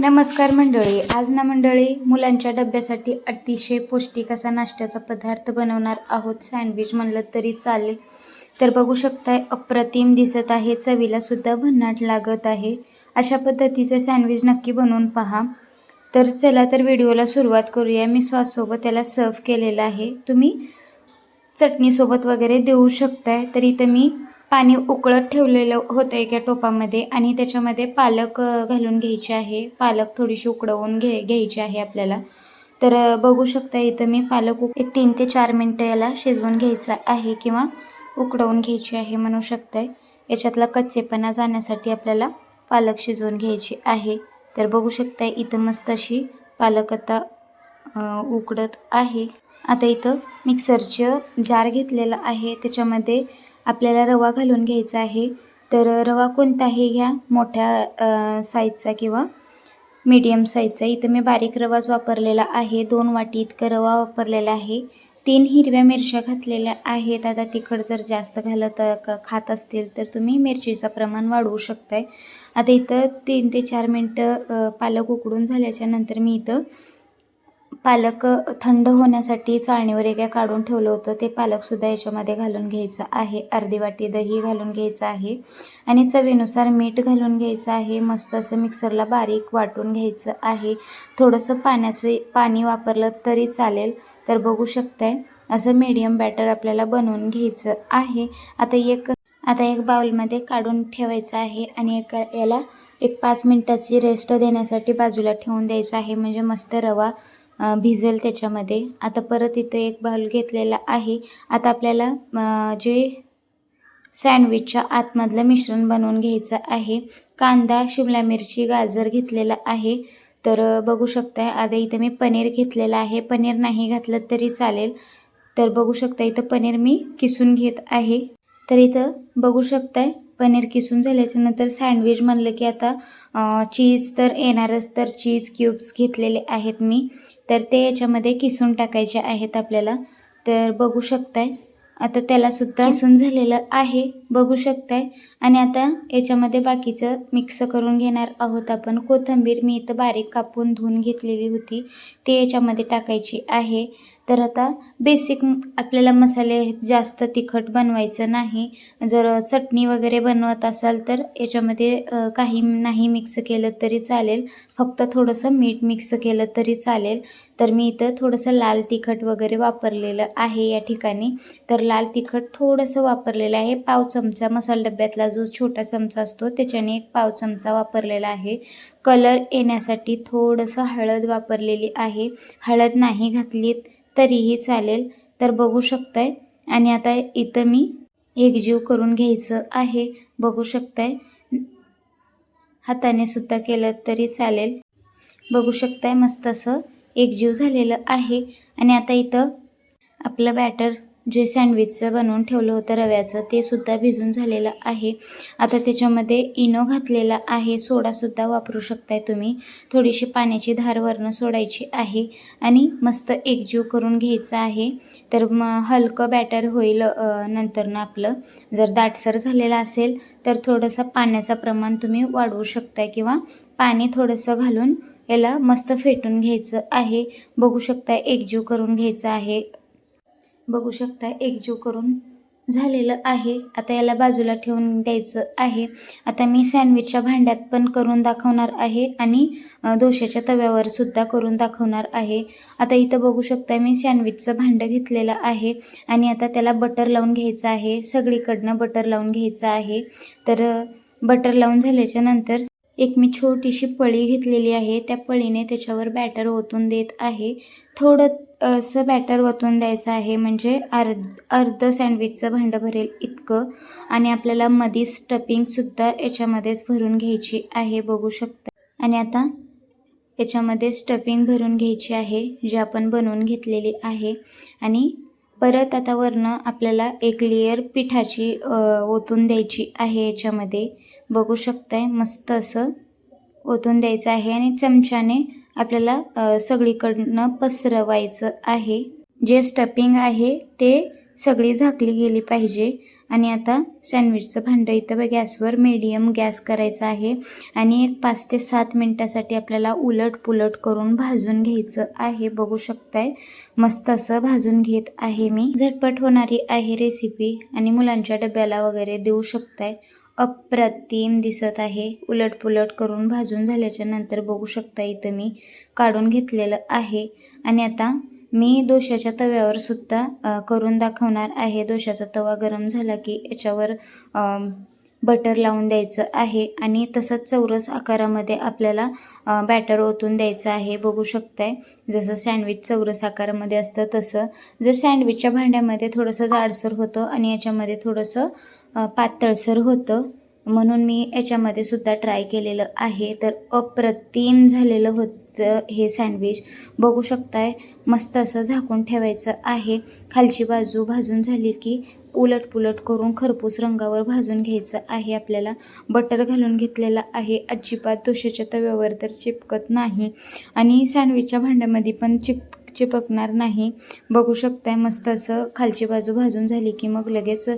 नमस्कार मंडळी. आज ना मंडळी मुलांच्या डब्यासाठी अतिशय पौष्टिक असा नाश्त्याचा पदार्थ बनवणार आहोत. सँडविच म्हणलं तरी चालेल. तर बघू शकताय अप्रतिम दिसत आहे. चवीला सुद्धा भन्नाट लागत आहे. अशा पद्धतीचे सँडविच नक्की बनवून पहा. तर चला तर व्हिडिओला सुरुवात करूया. मी सॉससोबत त्याला सर्व केलेलं आहे. तुम्ही चटणीसोबत वगैरे देऊ शकताय. तर इथं मी पाणी उकळत ठेवलेलं होतं एका टोपामध्ये आणि त्याच्यामध्ये पालक घालून घ्यायचे आहे. पालक थोडीशी उकडवून घे घ्यायची आहे आपल्याला. तर बघू शकता इथं मी पालक एक तीन ते चार मिनटं याला शिजवून घ्यायचं आहे किंवा उकडवून घ्यायची आहे म्हणू शकताय. याच्यातला कच्चेपणा जाण्यासाठी आपल्याला पालक शिजवून घ्यायची आहे. तर बघू शकता इथं मस्त अशी पालक आता उकडत आहे. आता इथं मिक्सरचं जार घेतलेलं आहे. त्याच्यामध्ये आपल्याला रवा घालून घ्यायचा आहे. तर रवा कोणताही घ्या मोठ्या साईजचा किंवा मीडियम साईजचा इथं मी बारीक रवाच वापरलेला आहे. दोन वाटी इतकं रवा वापरलेला आहे. तीन हिरव्या मिरच्या घातलेल्या आहेत. आता तिखट जर जास्त घालत खात असतील तर तुम्ही मिरचीचं प्रमाण वाढवू शकताय. आता इथं तीन ते चार मिनटं पालक उकडून झाल्याच्यानंतर मी इथं पालक थंड होण्यासाठी चाळणीवर एका काढून ठेवलं होतं. ते पालकसुद्धा याच्यामध्ये घालून घ्यायचं आहे. अर्धी वाटी दही घालून घ्यायचं आहे. आणि चवीनुसार मीठ घालून घ्यायचं आहे. मस्त असं मिक्सरला बारीक वाटून घ्यायचं आहे. थोडंसं पाण्याचं पाणी वापरलं तरी चालेल. तर बघू शकताय असं मीडियम बॅटर आपल्याला बनवून घ्यायचं आहे. आता एक आता एक बाउलमध्ये काढून ठेवायचं आहे. आणि एक याला एक पाच मिनटाची रेस्ट देण्यासाठी बाजूला ठेवून द्यायचं आहे. म्हणजे मस्त रवा भिजेल त्याच्यामध्ये. आता परत इथं एक बाउल घेतलेला आहे. आता आपल्याला जे सँडविचच्या आतमधलं मिश्रण बनवून घ्यायचं आहे. कांदा शिमला मिरची गाजर घेतलेला आहे. तर बघू शकताय आता इथं मी पनीर घेतलेलं आहे. पनीर नाही घातलं तरी चालेल. तर बघू शकता इथं पनीर मी किसून घेत आहे. तर इथं बघू शकताय पनीर किसून झाल्याच्यानंतर सँडविच म्हणलं की आता चीज तर येणारच तर चीज क्यूब्स घेतलेले आहेत मी. तर ते याच्यामध्ये किसून टाकायचे आहेत आपल्याला. तर बघू शकताय. आता त्यालासुद्धा किसून झालेलं आहे. बघू शकताय. आणि आता याच्यामध्ये बाकीचं मिक्स करून घेणार आहोत आपण. कोथिंबीर मी इथं बारीक कापून धुवून घेतलेली होती. ते याच्यामध्ये टाकायची आहे. तर आता बेसिक आपल्याला मसाले जास्त तिखट बनवायचं नाही. जर चटणी वगैरे बनवत असाल तर याच्यामध्ये काही नाही मिक्स केलं तरी चालेल. फक्त थोडंसं मीठ मिक्स केलं तरी चालेल. तर मी इथं थोडंसं लाल तिखट वगैरे वापरलेलं आहे या ठिकाणी. तर लाल तिखट थोडंसं वापरलेलं आहे. पाव चमचा मसाला डब्यातला जो छोटा चमचा असतो त्याच्याने एक पाव चमचा वापरलेला आहे. कलर येण्यासाठी थोडंसं हळद वापरलेली आहे. हळद नाही घातली तरीही चालेल. तर बघू शकताय. आणि आता इथं मी एकजीव करून घ्यायचं आहे. बघू शकताय. हाताने सुद्धा केलं तरी चालेल. बघू शकताय मस्त असं एकजीव झालेलं आहे. आणि आता इथं आपलं बॅटर जे सँडविचचं बनवून ठेवलं होतं रव्याचं ते सुद्धा भिजून झालेलं आहे. आता त्याच्यामध्ये इनो घातलेला आहे. सोडासुद्धा वापरू शकताय तुम्ही. थोडीशी पाण्याची धार वरनं सोडायची आहे. आणि मस्त एकजीव करून घ्यायचं आहे. तर मग हलकं बॅटर होईल नंतरनं आपलं. जर दाटसर झालेलं असेल तर थोडंसं पाण्याचं प्रमाण तुम्ही वाढवू शकताय किंवा पाणी थोडंसं घालून याला मस्त फेटून घ्यायचं आहे. बघू शकताय एकजीव करून घ्यायचं आहे. बघू शकता एकजीव करून झालेलं आहे. आता याला बाजूला ठेवून द्यायचं आहे. आता मी सँडविचच्या भांड्यात पण करून दाखवणार आहे आणि दोशाच्या तव्यावर सुद्धा करून दाखवणार आहे. आता इथं बघू शकता मी सँडविचचं भांडं घेतलेलं आहे आणि आता त्याला बटर लावून घ्यायचं आहे. सगळीकडनं बटर लावून घ्यायचं आहे. तर बटर लावून झाल्याच्यानंतर एक मी छोटीशी पळी घेतलेली आहे. त्या पळीने त्याच्यावर बॅटर ओतून देत आहे. थोडं असं बॅटर ओतून द्यायचं आहे म्हणजे अर्ध अर्ध सँडविचचं भांडं भरेल इतकं. आणि आपल्याला मधी स्टफिंगसुद्धा याच्यामध्येच भरून घ्यायची आहे बघू शकता. आणि आता याच्यामध्ये स्टफिंग भरून घ्यायची आहे जी आपण बनवून घेतलेली आहे. आणि परत आता वरनं आपल्याला एक लेअर पिठाची ओतून द्यायची आहे याच्यामध्ये. बघू शकताय मस्त असं ओतून द्यायचं आहे आणि चमच्याने आपल्याला सगळीकडनं पसरवायचं आहे. जे स्टपिंग आहे ते सगळी झाकली गेली पाहिजे. आणि आता सँडविचचं भांडं इथं बघ गॅसवर मीडियम गॅस करायचा आहे. आणि एक पाच ते सात मिनटासाठी आपल्याला उलट पुलट करून भाजून घ्यायचं आहे. बघू शकताय? मस्त असं भाजून घेत आहे मी. झटपट होणारी आहे रेसिपी आणि मुलांच्या डब्याला वगैरे देऊ शकताय? अप्रतिम दिसत आहे. उलट पुलट करून भाजून झाल्याच्यानंतर बघू शकता इथं मी काढून घेतलेलं आहे. आणि आता मी दोशाच्या तव्यावर सुद्धा करून दाखवणार आहे. दोशाचा तवा गरम झाला की याच्यावर बटर लावून द्यायचं आहे आणि तसंच चौरस आकारामध्ये आपल्याला बॅटर ओतून द्यायचं आहे. बघू शकताय जसं सँडविच चौरस आकारामध्ये असतं तसं. जर सँडविचच्या भांड्यामध्ये थोडंसं जाडसर होतं आणि याच्यामध्ये थोडंसं पातळसर होतं म्हणून मी याच्यामध्ये सुद्धा ट्राय केलेलं आहे. तर अप्रतिम झालेलं होतं हे सँडविच बघू शकताय मस्त असं झाकून ठेवायचं आहे. खालची बाजू भाजून झाली की उलटपुलट करून खरपूस रंगावर भाजून घ्यायचं आहे आपल्याला. बटर घालून घेतलेलं आहे. अजिबात दोशाच्या तव्यावर तर चिपकत नाही. आणि सँडविचच्या भांड्यामध्ये पण चिप चिपकणार नाही. बघू शकताय मस्त असं खालची बाजू भाजून झाली की मग लगेच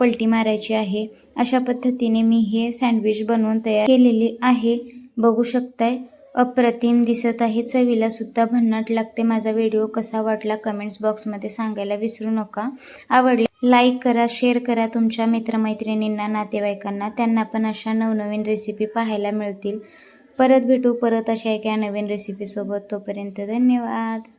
पलटी मारायची आहे. अशा पद्धतीने मी हे सँडविच बनवून तयार केलेली आहे. बघू शकताय अप्रतिम दिसत आहे. चवीला सुद्धा भन्नाट लागते. माझा व्हिडिओ कसा वाटला कमेंट्स बॉक्समध्ये सांगायला विसरू नका. आवडले लाईक करा शेअर करा तुमच्या मित्रमैत्रिणींना नातेवाईकांना. त्यांना पण अशा नवनवीन रेसिपी पाहायला मिळतील. परत भेटू परत अशा एका नवीन रेसिपीसोबत. तोपर्यंत धन्यवाद.